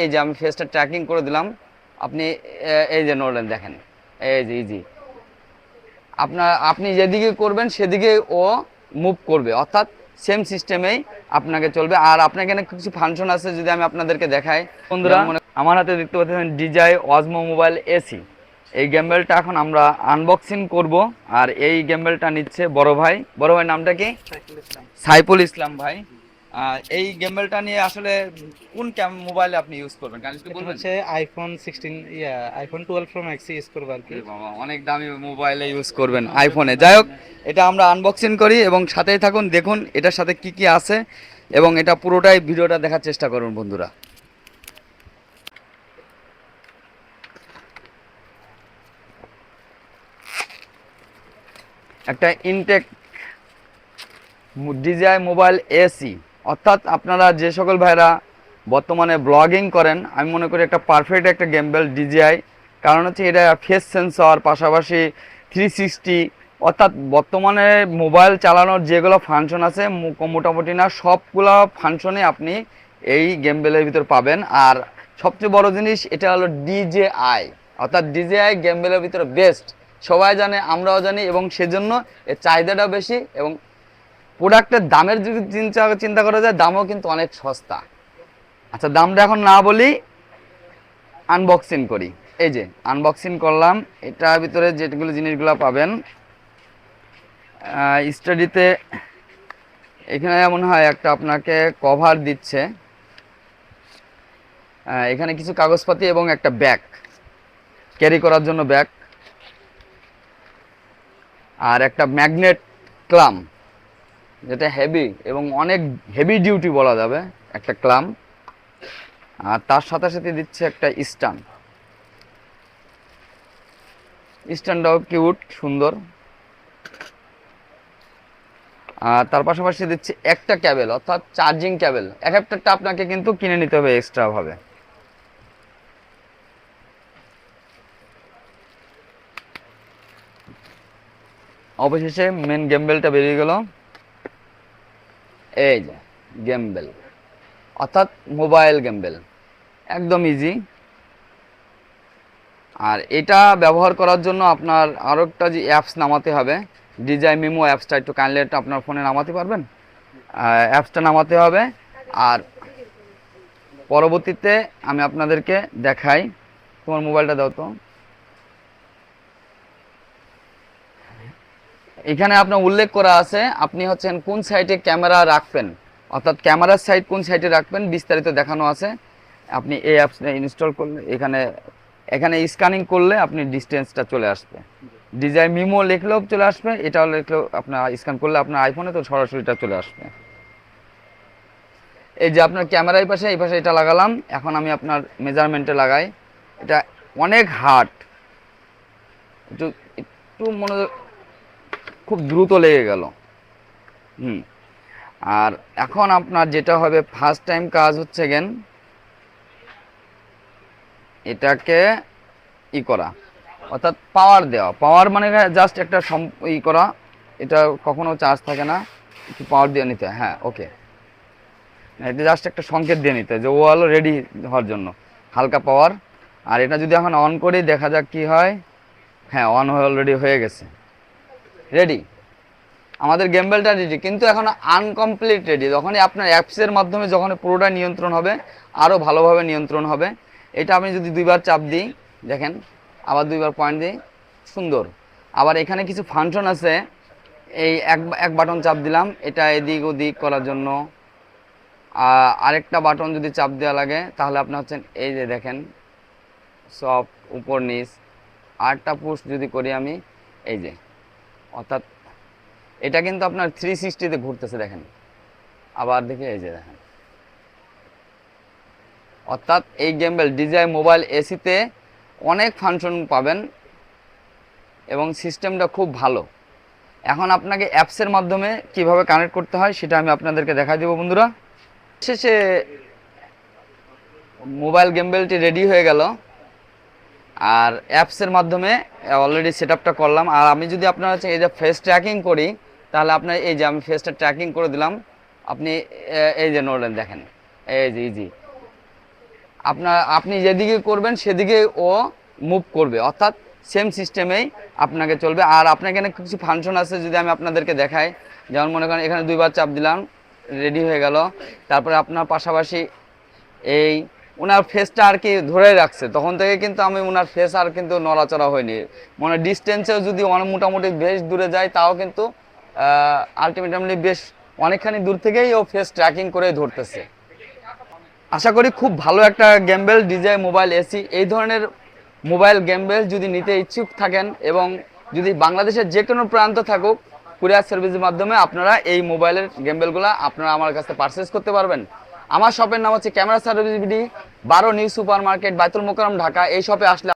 এই যে আমি ফেসটা ট্র্যাকিং করে দিলাম আপনি এই যে নড়লেন দেখেন এই যে ইজি আপনার আপনি যেদিকে করবেন সেদিকে ও মুভ করবে অর্থাৎ সেম সিস্টেমেই আপনাকে চলবে। আর আপনার এখানে কিছু ফাংশন আছে যদি আমি আপনাদেরকে দেখাই। বন্ধুরা আমার হাতে দেখতে পাচ্ছেন ডিজাই অজমো মোবাইল এসি এই গেমবেলটা এখন আমরা আনবক্সিং করব আর এই গেমবেলটা নিচ্ছে বড় ভাই। বড় ভাই নামটা কি? সাইফুল ইসলাম ভাই। এই গেমবেলটা নিয়ে আসলে কোন মোবাইলে আপনি ইউজ করবেন? কারণ একটু বলবেন। হচ্ছে আইফোন সিক্সটিন ইয়া iPhone twelve pro max use করব আর কি। বাবা, অনেক দামি মোবাইলে ইউজ করবেন আইফোনে যাই হোক এটা আমরা আনবক্সিং করি এবং সাথেই থাকুন দেখুন এটার সাথে কি কি আছে এবং এটা পুরোটাই ভিডিওটা দেখার চেষ্টা করুন বন্ধুরা। একটা ইনটেক ডিজিআই মোবাইল এসি অর্থাৎ আপনারা যে সকল ভাইরা বর্তমানে ব্লগিং করেন, আমি মনে করি একটা পারফেক্ট একটা গেমবেল ডিজিআই কারণ হচ্ছে এটা ফেস সেন্সর পাশাপাশি থ্রি সিক্সটি অর্থাৎ বর্তমানে মোবাইল চালানোর যেগুলো ফাংশন আছে মোটামুটি না, সবগুলো ফাংশনে আপনি এই গেমবেলের ভিতর পাবেন। আর সবচেয়ে বড় জিনিস, এটা হলো ডিজেআই অর্থাৎ ডিজেআই গেমবেলের ভিতরে বেস্ট সবাই জানে, আমরাও জানি, এবং সেজন্য এর চাহিদাটাও বেশি, এবং প্রোডাক্টের দামের যদি চিন্তা চিন্তা করা যায়, দামও কিন্তু অনেক সস্তা। আচ্ছা দামটা এখন না বলি আনবক্সিং করি। এই যে আনবক্সিং করলাম। এটার ভিতরে যেগুলো জিনিসগুলো পাবেন স্টাডিতে এখানে মনে হয় একটা আপনাকে কভার দিচ্ছে। এখানে কিছু কাগজপাতি এবং একটা ব্যাগ ক্যারি করার জন্য ব্যাগ আর একটা ম্যাগনেট ক্লাম যেটা হেভি এবং অনেক হেভি ডিউটি বলা যাবে, একটা ক্লাম। আর তার সাথে সাথে দিচ্ছে একটা স্টান। স্ট্যান্ডটাও কিউট সুন্দর। আর তার পাশাপাশি দিচ্ছে একটা ক্যাবেল, অর্থাৎ চার্জিং ক্যাবেল। এক একটা আপনাকে কিন্তু কিনে নিতে হবে এক্সট্রা ভাবে। অবশেষে মেন গেমবেলটা বেরিয়ে গেল। এই যে গেমবেল অর্থাৎ মোবাইল গেমবেল একদম ইজি আর এটা ব্যবহার করার জন্য আপনার আরও একটা যে অ্যাপস নামাতে হবে। ডিজাই মেমো অ্যাপসটা একটু কাইন্ডলি একটা আপনার ফোনে নামাতে পারবেন? অ্যাপসটা নামাতে হবে। আর পরবর্তীতে আমি আপনাদেরকে দেখাই। তোমার মোবাইলটা দাও তো। এখানে আপনার উল্লেখ করা আছে, আপনি হচ্ছেন কোন সাইটে ক্যামেরা রাখবেন? অর্থাৎ ক্যামেরার সাইট কোন সাইটে রাখবেন? বিস্তারিত দেখানো আছে। আপনি এই অ্যাপসটা ইনস্টল করলে, এখানে এখানে স্ক্যানিং করলে আপনি ডিস্টেন্সটা চলে আসবে। ডিজাই মিমো লিখলেও চলে আসবে, এটাও লিখলেও আপনার স্ক্যান করলে আপনার আইফোনে তো সরাসরিটা চলে আসবে। এই যে আপনার ক্যামেরা এই পাশে এই পাশে এটা লাগালাম। এখন আমি আপনার মেজারমেন্টে লাগাই। এটা অনেক হার্ড একটু একটু মনে খুব দ্রুত লেগে গেল। হুম। আর এখন আপনার যেটা হবে ফার্স্ট টাইম কাজ হচ্ছে গেন এটাকে ই করা। অর্থাৎ পাওয়ার দেওয়া। পাওয়ার মানে জাস্ট একটা সম- ই করা। এটা কখনো চার্জ থাকে না। একটু পাওয়ার দিয়ে নিতে হয়। হ্যাঁ ওকে এটা জাস্ট একটা সংকেত দিয়ে নিতে হয় যে ও হলো রেডি হওয়ার জন্য। হালকা পাওয়ার আর এটা যদি এখন অন করি, দেখা যাক কি হয়। হ্যাঁ অন অলরেডি হয়ে গেছে। রেডি আমাদের গেমবেলটা রেডি কিন্তু এখন আনকমপ্লিট রেডি যখনই আপনার অ্যাপসের মাধ্যমে যখন পুরোটা নিয়ন্ত্রণ হবে আরও ভালোভাবে নিয়ন্ত্রণ হবে। এটা আমি যদি দুইবার চাপ দিই, দেখেন, আবার দুইবার পয়েন্ট দিই, সুন্দর। আবার এখানে কিছু ফাংশন আছে, এই এক এক বাটন চাপ দিলাম, এটা এদিক ওদিক করার জন্য। আরেকটা বাটন যদি চাপ দেওয়া লাগে, তাহলে আপনি হচ্ছেন, এই যে দেখেন সব উপর, নিচ। আরেকটা পুশ যদি করি আমি, এই যে। অর্থাৎ এটা কিন্তু আপনার থ্রি সিক্সটিতে ঘুরতেছে দেখেন। আবার দেখে, এই যে দেখেন। অর্থাৎ এই গেমবেল ডিজাই মোবাইল এসিতে অনেক ফাংশন পাবেন এবং সিস্টেমটা খুব ভালো। এখন আপনাকে অ্যাপসের মাধ্যমে কীভাবে কানেক্ট করতে হয় সেটা আমি আপনাদেরকে দেখাই দেবো বন্ধুরা। শেষে মোবাইল গেমবেলটি রেডি হয়ে গেল। আর অ্যাপসের মাধ্যমে অলরেডি সেট আপটা করলাম। আর আমি যদি আপনার হচ্ছে এই যে ফেস ট্র্যাকিং করি, তাহলে আপনার এই যে আমি ফেসটা ট্র্যাকিং করে দিলাম। আপনি এই যে নড়লেন দেখেন। এই যে ইজি আপনার, আপনি যেদিকে করবেন, সেদিকে ও মুভ করবে। অর্থাৎ সেম সিস্টেমেই আপনাকে চলবে। আর আপনার এখানে কিছু ফাংশন আছে যদি আমি আপনাদেরকে দেখাই। যেমন মনে করেন, এখানে দুইবার চাপ দিলাম রেডি হয়ে গেল। তারপরে আপনার পাশাপাশি এই ওনার ফেসটা আর কি ধরে রাখছে। তখন থেকে কিন্তু আমি ওনার ফেস আর কিন্তু নড়াচড়া হয়নি। মানে ডিস্টেন্সেও যদি মোটামুটি বেশ দূরে যায়, তাও কিন্তু আলটিমেটলি বেশ অনেকখানি দূর থেকেই ও ফেস ট্র্যাকিং করে ধরতেছে। আশা করি খুব ভালো একটা গেমবেল ডিজাই মোবাইল এসি এই ধরনের মোবাইল গেমবেল যদি নিতে ইচ্ছুক থাকেন এবং যদি বাংলাদেশের যে কোনো প্রান্ত থাকুক, কুরিয়ার সার্ভিসের মাধ্যমে আপনারা এই মোবাইলের গেমবেলগুলো আপনারা আমার কাছে পারচেস করতে পারবেন। আমার শপের নাম হচ্ছে ক্যামেরা সার্ভিস বিডি, বারো new super market Baitul Mukarram, Dhaka. এই শপে আসলে